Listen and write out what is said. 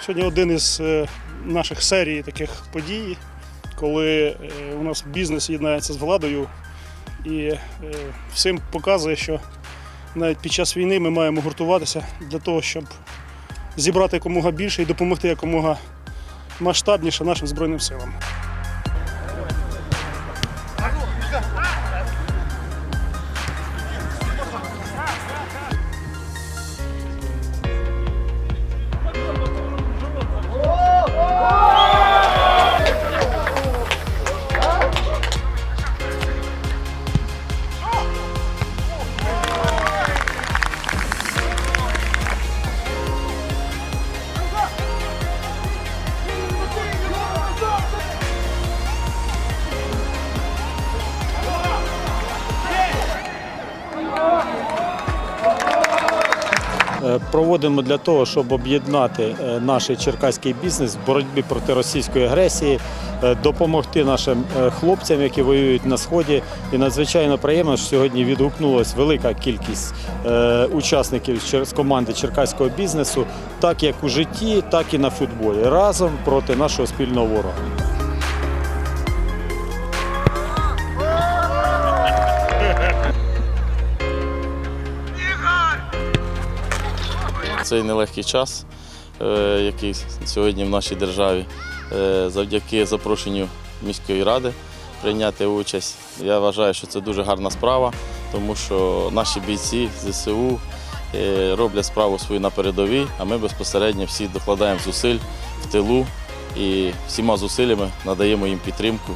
Сьогодні один із е, наших серій таких подій, коли е, у нас бізнес єднається з владою і е, всім показує, що навіть під час війни ми маємо гуртуватися для того, щоб зібрати якомога більше і допомогти якомога масштабніше нашим Збройним силам. Проводимо для того, щоб об'єднати е, наш черкаський бізнес в боротьбі проти російської агресії, е, допомогти нашим е, хлопцям, які воюють на сході. І надзвичайно приємно, що сьогодні відгукнулась велика кількість е, учасників з команди черкаського бізнесу, так як у житті, так і на футболі, разом проти нашого спільного ворога. Цей нелегкий час, е, який сьогодні в нашій державі, е, завдяки запрошенню міської ради прийняти участь. Я вважаю, що це дуже гарна справа, тому що наші бійці ЗСУ е, роблять справу свою на передовій, а ми безпосередньо всі докладаємо зусиль в тилу і всіма зусиллями надаємо їм підтримку